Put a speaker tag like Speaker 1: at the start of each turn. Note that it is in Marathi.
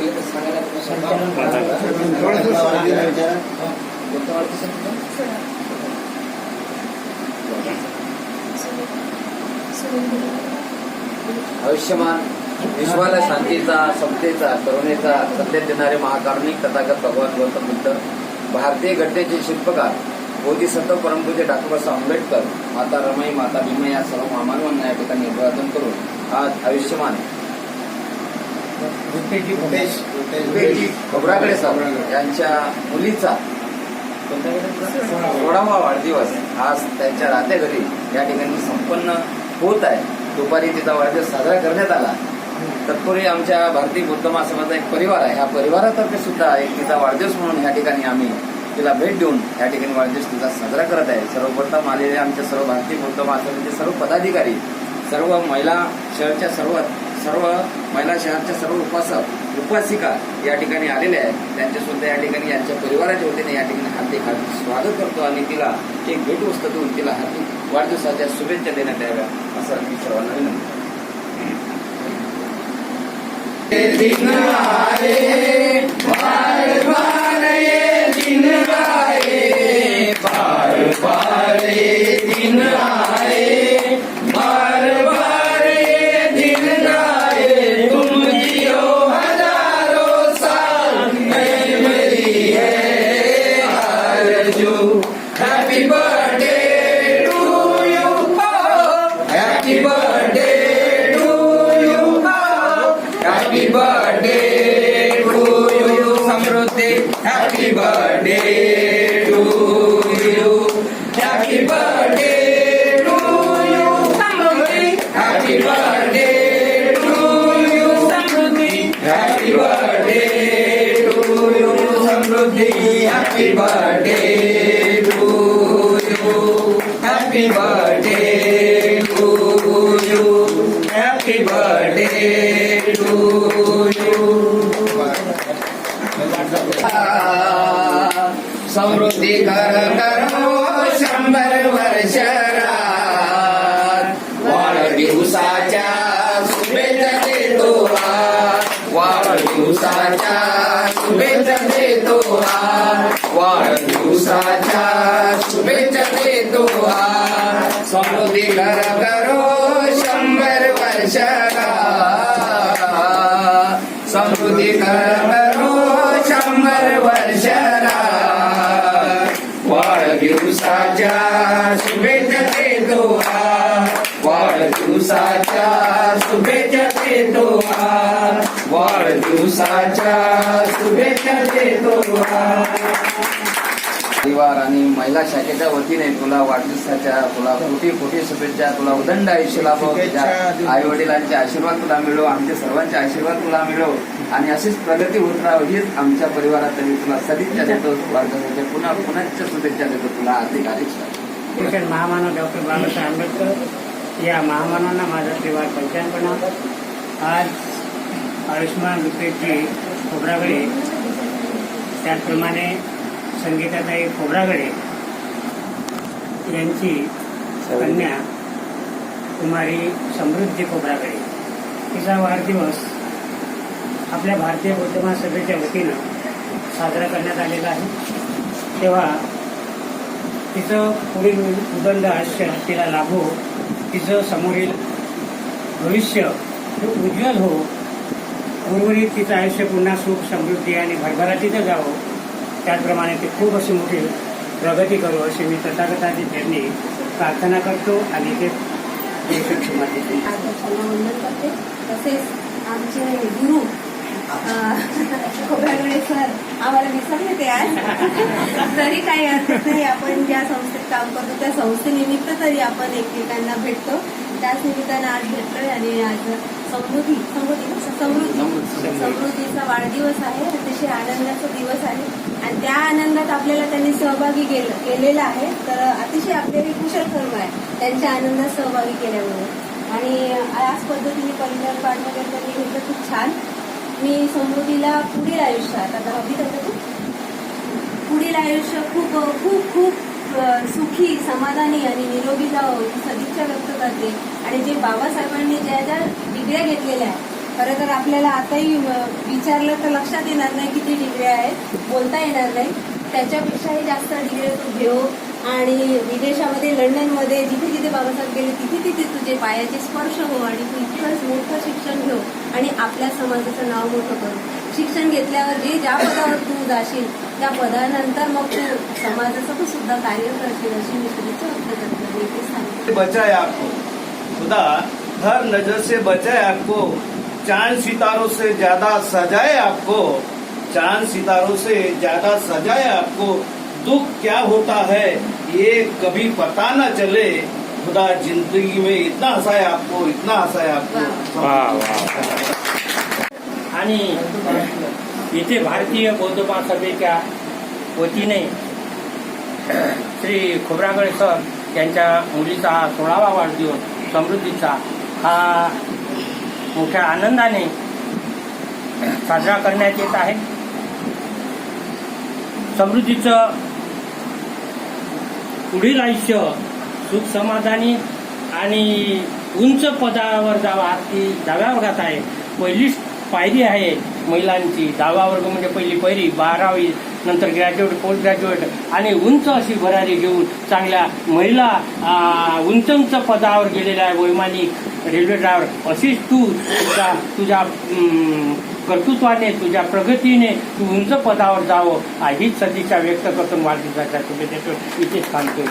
Speaker 1: पहिले सांगायला तुम्ही
Speaker 2: संचालन
Speaker 1: स्वतः- आयुष्यमान विश्वाला शांतीचा समतेचा करुणेचा संदेश देणारे महाकारुणिक तथागत भगवान गौतम बुद्ध भारतीय घटनेचे शिल्पकार बोधिसत्व परमपूज्य डॉक्टर बाबासाहेब आंबेडकर माता रमाई माता भीमा या सर्व महामानवांना या ठिकाणी अभिवादन करून आज आयुष्यमान
Speaker 3: रुपेश
Speaker 1: साहेब यांच्या मुलीचा सोळावा वाढदिवस आज त्यांच्या राहत्या घरी. या ठिकाणी संपन्न होत आहे. दुपारी तिचा वाढदिवस साजरा करण्यात आला. तत्पूर्वी आमच्या भारतीय बौद्ध महासभाचा एक परिवार आहे. ह्या परिवारातर्फे सुद्धा एक तिचा वाढदिवस म्हणून या ठिकाणी आम्ही तिला भेट देऊन या ठिकाणी वाढदिवस तिचा साजरा करत आहे. सर्वप्रथम आलेले आमच्या सर्व भारतीय बौद्ध महासभेचे सर्व पदाधिकारी सर्व महिला शहरच्या सर्व सर्व महिला शहरच्या सर्व उपासक उपासिका या ठिकाणी आलेल्या आहेत. त्यांच्या सुद्धा या ठिकाणी यांच्या परिवाराच्या वतीने या ठिकाणी हार्दिक हार्दिक स्वागत करतो आणि तिला एक भेटवस्तू देऊन तिला हार्दिक वाढदिवसाच्या शुभेच्छा देण्यात याव्या असं मी सर्वांना विनंती
Speaker 4: birthday to you. Happy birthday to you. Happy birthday to you. समृद्धी कर करो शंभर वर्ष वाढदिवसाच्या शुभेच्छा देतो हा वाढदिवसाच्या शुभेच्छा देतो हा वाढदिवसाच्या शुभेच्छा देतो हा समृद्धी कर करो शंभर वर्ष समृद्धी कर करो शंभर वर्ष वाढदिवसाच्या शुभेच्छा देतो हा वाढदिवसाच्या शुभेच्छा देतो हा वाढदिवसाच्या शुभेच्छा देतो हा
Speaker 1: परिवार आणि महिला शाखेच्या वतीने तुला वाढदिवसाच्या तुला कोटी कोटी शुभेच्छा तुला उदंड आयुष्य लाभो
Speaker 3: देतो.
Speaker 1: आई वडिलांचे आशीर्वाद तुला मिळो आमचे सर्वांचे आशीर्वाद तुला मिळो. आणि अशीच प्रगती होत राहो हीच आमच्या परिवारात मी तुला सदिच्छा देतो वाढदिवसाच्या पुन्हा पुन्हा शुभेच्छा देतो तुला अधिक अधिक
Speaker 2: भूषण महामानव डॉक्टर बाबासाहेब आंबेडकर या महामानवांना माझा त्रिवार पंचायतपणा आज आयुष्यमान रुपेशजी खोब्रागडे त्याचप्रमाणे संगीताताई खोब्रागडे यांची कन्या कुमारी समृद्धी खोब्रागडे. तिचा वाढदिवस आपल्या भारतीय बौद्ध महासभेच्या वतीनं साजरा करण्यात आलेला आहे. तेव्हा तिचं पुढील उदंड आयुष्य तिला लाभो तिचं समोरील भविष्य हे उज्ज्वल हो. उर्वरित तिचं आयुष्य पुन्हा सुख समृद्धी आणि भरभराटीचं जावं. त्याचप्रमाणे ते खूप अशी मोठी प्रगती करू अशी मी तथागताची त्यांनी प्रार्थना करतो आणि ते
Speaker 5: वंदन करते. तसेच आमचे गुरु सर आम्हाला विसरले ते आज. तरी काही हरकत नाही आपण ज्या संस्थेत काम करतो त्या संस्थेनिमित्त तरी आपण एकमेकांना भेटतो. त्याच निमित्तानं आज भेटतोय आणि आज समृद्धी समृद्धी समृद्धी. समृद्धीचा वाढदिवस आहे अतिशय आनंदाचा दिवस आहे. आणि त्या आनंदात आपल्याला त्यांनी सहभागी केलं केलेला आहे. तर अतिशय आपल्याला कुशल कर्म आहे त्यांच्या आनंदात सहभागी केल्यामुळे. आणि याच पद्धतीने परिणाम पाठ वगैरे त्यांनी घेतलं खूप छान. मी समृद्धीला पुढील आयुष्यात आता हवी तू? पुढील आयुष्य खूप खूप खूप सुखी समाधानी आणि निरोगी जावं ही सदिच्छा व्यक्त करते. आणि जे बाबासाहेबांनी ज्या ज्या डिग्र्या घेतलेल्या आहेत खरं तर आपल्याला आताही विचारलं तर लक्षात येणार नाही किती डिग्री आहेत बोलता येणार नाही. त्याच्यापेक्षाही जास्त डिग्री तू घेऊ आणि विदेशामध्ये लंडनमध्ये जिथे जिथे बाबासाहेब गेले तिथे तिथे तुझे पायाचे स्पर्श हो आणि तू इतकंच मोठं शिक्षण घेऊ आणि आपल्या समाजाचं नाव मोठं करू. शिक्षण घेतल्यावर जे ज्या पदावर तू जाशील त्या पदानंतर मग तू समाजाचं सुद्धा कार्य करशील अशी मी व्यक्त
Speaker 6: आपको. खुदा हर नजर से बचाए आपको. चांद सितारों से ज्यादा सजाए आपको. चांद सितारों से ज्यादा सजाए आपको. दुख क्या होता है ये कभी पता न चले. खुदा जिंदगी में इतना हंसाए आपको इतना हंसाए आपको।
Speaker 2: आणि इथे भारतीय बौद्ध महासभेच्या वतीने श्री खोब्रागडे सर यांच्या मुलीचा हा सोळावा वाढदिवस समृद्धीचा हा मोठ्या आनंदाने साजरा करण्यात येत आहे. समृद्धीचं पुढील आयुष्य सुख समाधानी आणि उंच पदावर जावा ती डाव्या वर्गात आहे. पहिलीच पायरी आहे महिलांची. दहावा वर्ग म्हणजे पहिली पायरी. बारावी नंतर ग्रॅज्युएट पोस्ट ग्रॅज्युएट आणि उंच अशी भरारी घेऊन चांगल्या महिला उंच उंच पदावर गेलेल्या आहे वैमानिक रेल्वे ड्रायव्हर अशीच तू तुझ्या तुझ्या कर्तृत्वाने तुझ्या प्रगतीने तू उंच पदावर जावं हीच सदिच्छा व्यक्त करतो. वाढदिवसाच्या शुभेच्छा इथेच सांगतो